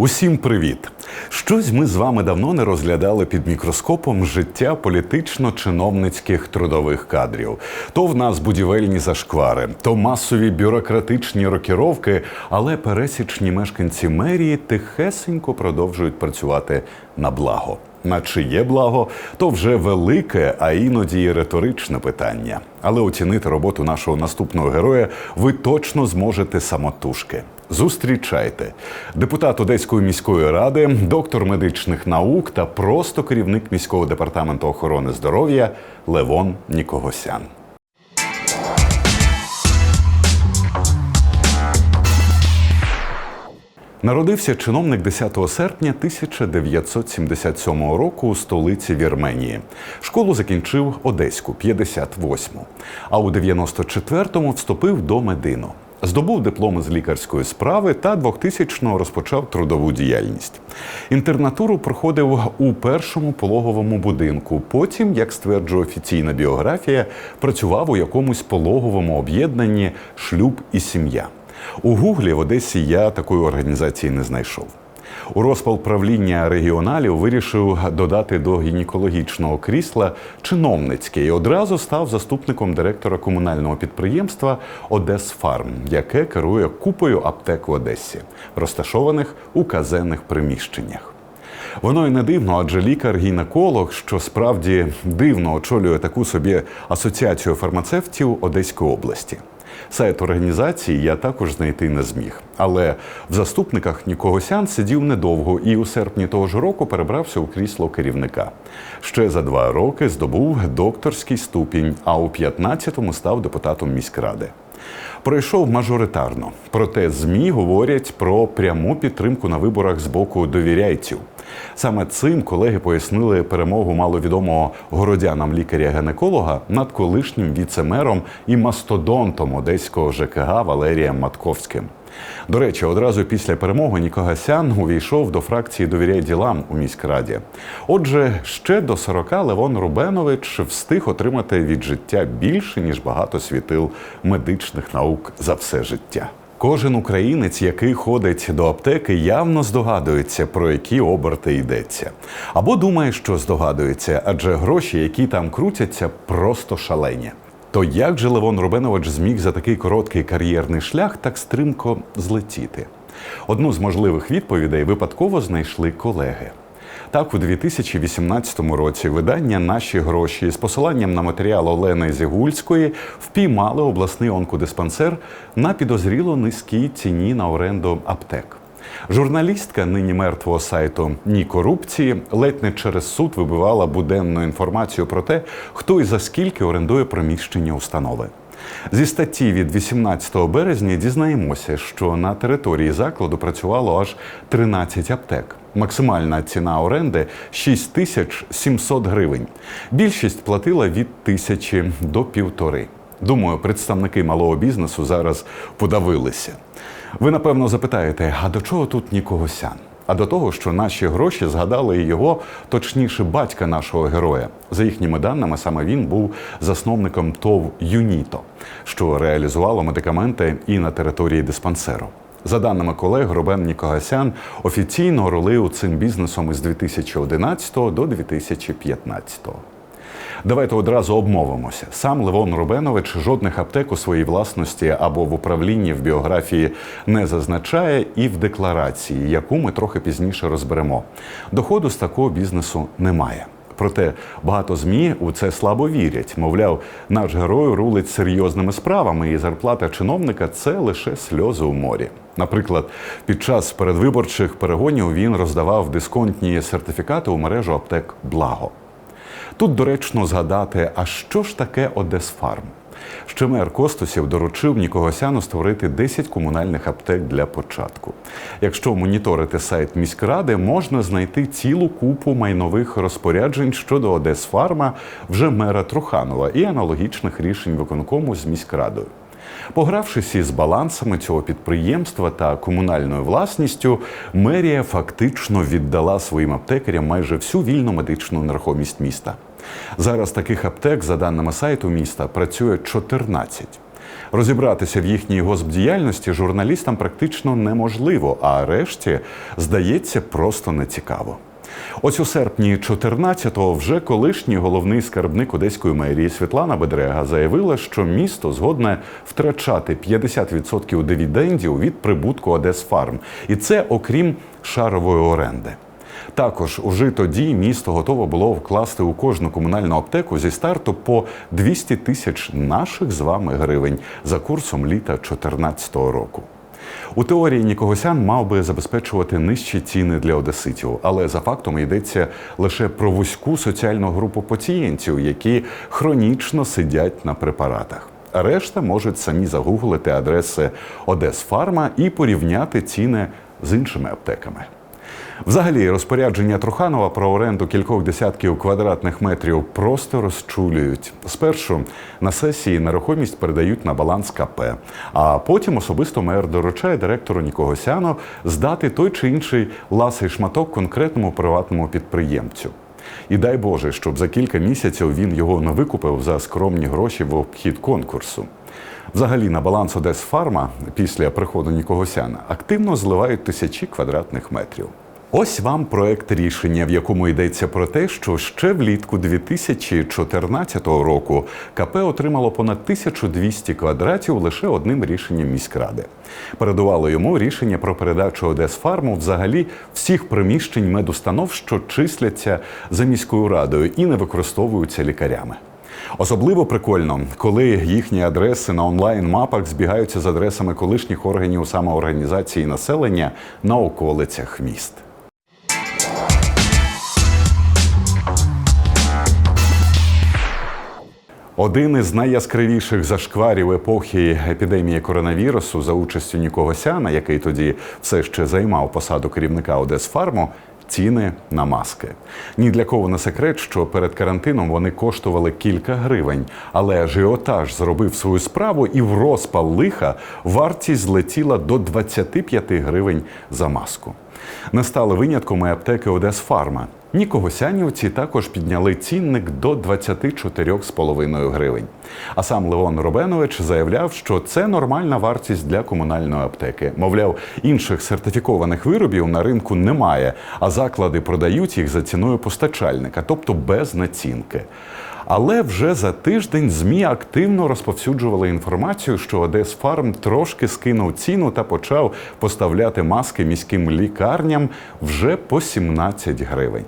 Усім привіт! Щось ми з вами давно не розглядали під мікроскопом життя політично-чиновницьких трудових кадрів. То в нас будівельні зашквари, то масові бюрократичні рокіровки, але пересічні мешканці мерії тихесенько продовжують працювати на благо. На чиє благо, то вже велике, а іноді і риторичне питання. Але оцінити роботу нашого наступного героя ви точно зможете самотужки. Зустрічайте депутат Одеської міської ради, доктор медичних наук та просто керівник міського департаменту охорони здоров'я Левон Нікогосян. Народився чиновник 10 серпня 1977 року у столиці Вірменії. Школу закінчив Одеську 58-му, а у 94-му вступив до Медину. Здобув дипломи з лікарської справи та 2000-го розпочав трудову діяльність. Інтернатуру проходив у першому пологовому будинку. Потім, як стверджує офіційна біографія, працював у якомусь пологовому об'єднанні шлюб і сім'я. У Гуглі в Одесі я такої організації не знайшов. У розпал правління регіоналів вирішив додати до гінекологічного крісла чиновницьке і одразу став заступником директора комунального підприємства Одесфарм, яке керує купою аптек в Одесі, розташованих у казенних приміщеннях. Воно й не дивно, адже лікар-гінеколог, що справді дивно очолює таку собі асоціацію фармацевтів Одеської області. Сайт організації я також знайти не зміг. Але в заступниках Нікогосян сидів недовго і у серпні того ж року перебрався у крісло керівника. Ще за два роки здобув докторський ступінь, а у 15-му став депутатом міськради. Пройшов мажоритарно, проте ЗМІ говорять про пряму підтримку на виборах з боку довіряйців. Саме цим колеги пояснили перемогу маловідомого городянам лікаря-гінеколога над колишнім віцемером і мастодонтом одеського ЖКГ Валерієм Матковським. До речі, одразу після перемоги Нікогасян увійшов до фракції Довіряй ділам у міськраді. Отже, ще до 40 Левон Рубенович встиг отримати від життя більше ніж багато світил медичних наук за все життя. Кожен українець, який ходить до аптеки, явно здогадується, про які оберти йдеться. Або думає, що здогадується, адже гроші, які там крутяться, просто шалені. То як же Левон Рубенович зміг за такий короткий кар'єрний шлях так стрімко злетіти? Одну з можливих відповідей випадково знайшли колеги. Так, у 2018 році видання Наші гроші з посиланням на матеріал Олени Зігульської впіймали обласний онкодиспансер на підозріло низькій ціні на оренду аптек. Журналістка нині мертвого сайту Ні корупції ледь не через суд вибивала буденну інформацію про те, хто і за скільки орендує приміщення установи. Зі статті від 18 березня дізнаємося, що на території закладу працювало аж 13 аптек. Максимальна ціна оренди 6700 гривень. Більшість платила від тисячі до півтори. Думаю, представники малого бізнесу зараз подавилися. Ви напевно запитаєте, а до чого тут Нікогосян? А до того, що наші гроші згадали його, точніше, батька нашого героя. За їхніми даними, саме він був засновником ТОВ Юніто, що реалізувало медикаменти і на території диспансеру. За даними колег, Робен Нікогасян офіційно рулив цим бізнесом із 2011 до 2015. Давайте одразу обмовимося. Сам Левон Рубенович жодних аптек у своїй власності або в управлінні в біографії не зазначає і в декларації, яку ми трохи пізніше розберемо. Доходу з такого бізнесу немає. Проте багато змі у це слабо вірять. Мовляв, наш герой рулить серйозними справами, і зарплата чиновника це лише сльози у морі. Наприклад, під час передвиборчих перегонів він роздавав дисконтні сертифікати у мережу аптек Благо. Тут доречно згадати, а що ж таке Одесфарм? Ще мер Костусів доручив Нікогосяну створити 10 комунальних аптек для початку. Якщо моніторити сайт міськради, можна знайти цілу купу майнових розпоряджень щодо Одесфарма вже мера Труханова і аналогічних рішень виконкому з міськрадою. Погравшись із балансами цього підприємства та комунальною власністю, мерія фактично віддала своїм аптекарям майже всю вільну медичну нерухомість міста. Зараз таких аптек, за даними сайту міста, працює 14. Розібратися в їхній госпдіяльності журналістам практично неможливо, а решті, здається, просто нецікаво. Ось у серпні 14-го вже колишній головний скарбник одеської мерії Світлана Бедрега заявила, що місто згодне втрачати 50% дивідендів від прибутку Одесфарм, і це окрім шарової оренди. Також уже тоді місто готове було вкласти у кожну комунальну аптеку зі старту по 200 тисяч наших з вами гривень за курсом літа 2014 року. У теорії Нікогосян мав би забезпечувати нижчі ціни для одеситів, але за фактом йдеться лише про вузьку соціальну групу пацієнтів, які хронічно сидять на препаратах. Решта можуть самі загуглити адреси Одесфарма і порівняти ціни з іншими аптеками. Взагалі, розпорядження Труханова про оренду кількох десятків квадратних метрів просто розчулюють. Спершу на сесії нерухомість передають на баланс КП, а потім особисто мер доручає директору Нікогосяну здати той чи інший ласий шматок конкретному приватному підприємцю. І дай Боже, щоб за кілька місяців він його не викупив за скромні гроші в обхід конкурсу. Взагалі на баланс Одесфарма після приходу Нікогосяна активно зливають тисячі квадратних метрів. Ось вам проект рішення, в якому йдеться про те, що ще влітку 2014 року КП отримало понад 1200 квадратів лише одним рішенням міськради. Передувало йому рішення про передачу Одесфарму взагалі всіх приміщень медустанов, що числяться за міською радою і не використовуються лікарями. Особливо прикольно, коли їхні адреси на онлайн-мапах збігаються з адресами колишніх органів самоорганізації населення на околицях міст. Один із найяскравіших зашкварів епохи епідемії коронавірусу за участю Нікогосяна, який тоді все ще займав посаду керівника Одесфарму, ціни на маски. Ні для кого не секрет, що перед карантином вони коштували кілька гривень, але ажіотаж зробив свою справу, і в розпал лиха вартість злетіла до 25 гривень за маску. Не стали винятком і аптеки Одесфарма. Нікогосянівці також підняли цінник до 24,5 гривень. А сам Леон Робенович заявляв, що це нормальна вартість для комунальної аптеки. Мовляв, інших сертифікованих виробів на ринку немає, а заклади продають їх за ціною постачальника, тобто без націнки. Але вже за тиждень ЗМІ активно розповсюджували інформацію, що Одесфарм трошки скинув ціну та почав поставляти маски міським лікарням вже по 17 гривень.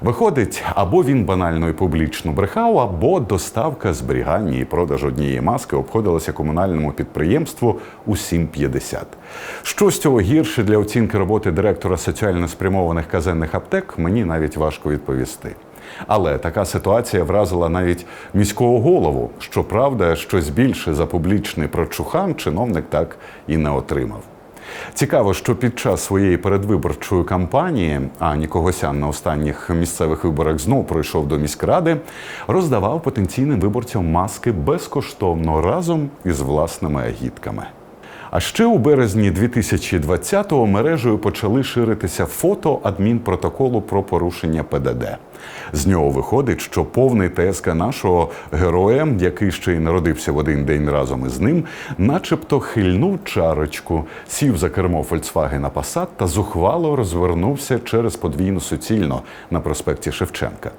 Виходить, або він банально і публічно брехав, або доставка зберігання і продаж однієї маски обходилася комунальному підприємству у 7,50. Що з цього гірше для оцінки роботи директора соціально спрямованих казенних аптек, мені навіть важко відповісти. Але така ситуація вразила навіть міського голову. Щоправда, щось більше за публічний прочухан чиновник так і не отримав. Цікаво, що під час своєї передвиборчої кампанії, а Нікогосян на останніх місцевих виборах знов пройшов до міськради, роздавав потенційним виборцям маски безкоштовно разом із власними агітками. А ще у березні 2020-го мережею почали ширитися фото адмінпротоколу про порушення ПДД. З нього виходить, що повний ТСК нашого героя, який ще й народився в один день разом із ним, начебто хильнув чарочку, сів за кермо Volkswagen Passat та зухвало розвернувся через подвійну суцільно на проспекті Шевченка.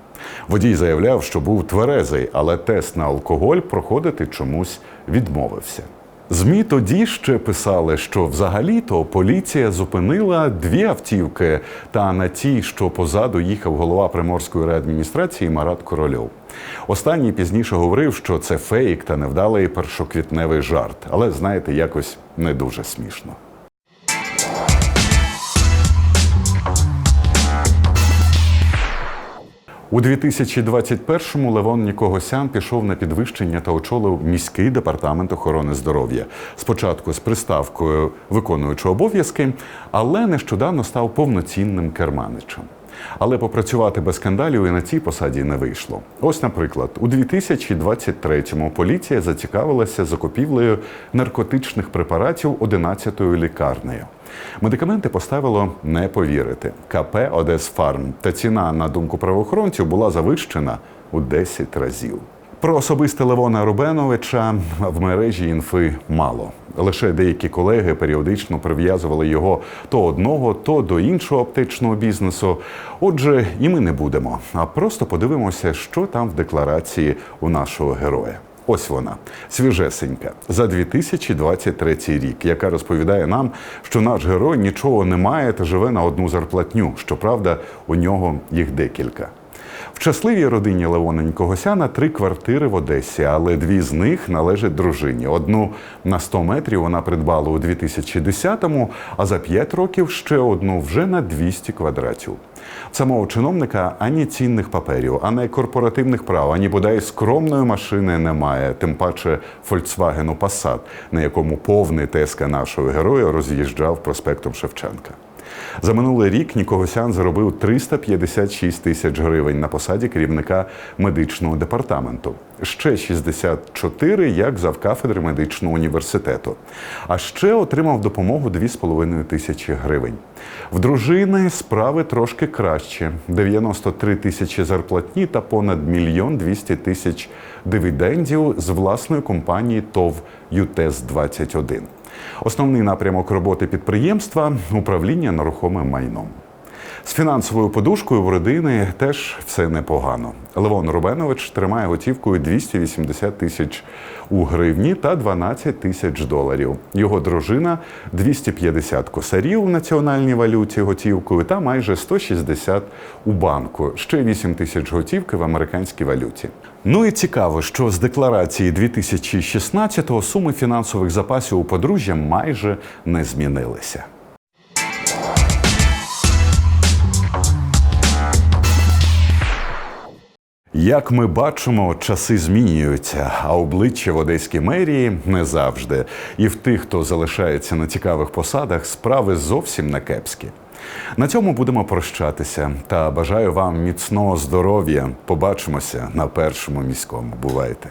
Водій заявляв, що був тверезий, але тест на алкоголь проходити чомусь відмовився. ЗМІ тоді ще писали, що взагалі-то поліція зупинила дві автівки, та на тій, що позаду їхав голова приморської реадміністрації Марат Корольов. Останній пізніше говорив, що це фейк та невдалий першоквітневий жарт, але знаєте, якось не дуже смішно. У 2021-му Левон Нікогосян пішов на підвищення та очолив міський департамент охорони здоров'я. Спочатку з приставкою виконуючи обов'язки, але нещодавно став повноцінним керманичем. Але попрацювати без скандалів і на цій посаді не вийшло. Ось, наприклад, у 2023-му поліція зацікавилася закупівлею наркотичних препаратів 11-ю лікарнею. Медикаменти поставило не повірити. КП Одесфарм та ціна, на думку правоохоронців, була завищена у 10 разів. Про особисте Левона Рубеновича в мережі інфи мало. Лише деякі колеги періодично прив'язували його то одного, то до іншого аптечного бізнесу. Отже, і ми не будемо, а просто подивимося, що там в декларації у нашого героя. Ось вона свіжесенька за 2023 рік, яка розповідає нам, що наш герой нічого не має та живе на одну зарплатню. Щоправда, у нього їх декілька. В щасливій родині Леоненько Госяна три квартири в Одесі, але дві з них належать дружині. Одну на 100 метрів вона придбала у 2010-му, а за 5 років ще одну вже на 200 квадратів. Самого чиновника ані цінних паперів, ані корпоративних прав, ані бодай скромної машини немає, тим паче Volkswagen Passat, на якому повний теска нашого героя роз'їжджав проспектом Шевченка. За минулий рік Нікогосян заробив 356 тисяч гривень на посаді керівника медичного департаменту. Ще 64 як завкафедри медичного університету. А ще отримав допомогу 2,5 тисячі гривень. В дружини справи трошки краще: 93 тисячі зарплатні та понад мільйон 200 тисяч дивідендів з власної компанії ТОВ ЮТЕС 21 Основний напрямок роботи підприємства управління нерухомим майном. З фінансовою подушкою в родини теж все непогано. Левон Рубенович тримає готівкою 280 тисяч у гривні та 12 тисяч доларів. Його дружина 250 косарів в національній валюті готівкою та майже 160 у банку. Ще 8 тисяч готівки в американській валюті. Ну і цікаво, що з декларації 2016-го суми фінансових запасів у подружжя майже не змінилися. Як ми бачимо, часи змінюються, а обличчя в одеській мерії не завжди. І в тих, хто залишається на цікавих посадах, справи зовсім не кепські. На цьому будемо прощатися та бажаю вам міцного здоров'я. Побачимося на першому міському. Бувайте!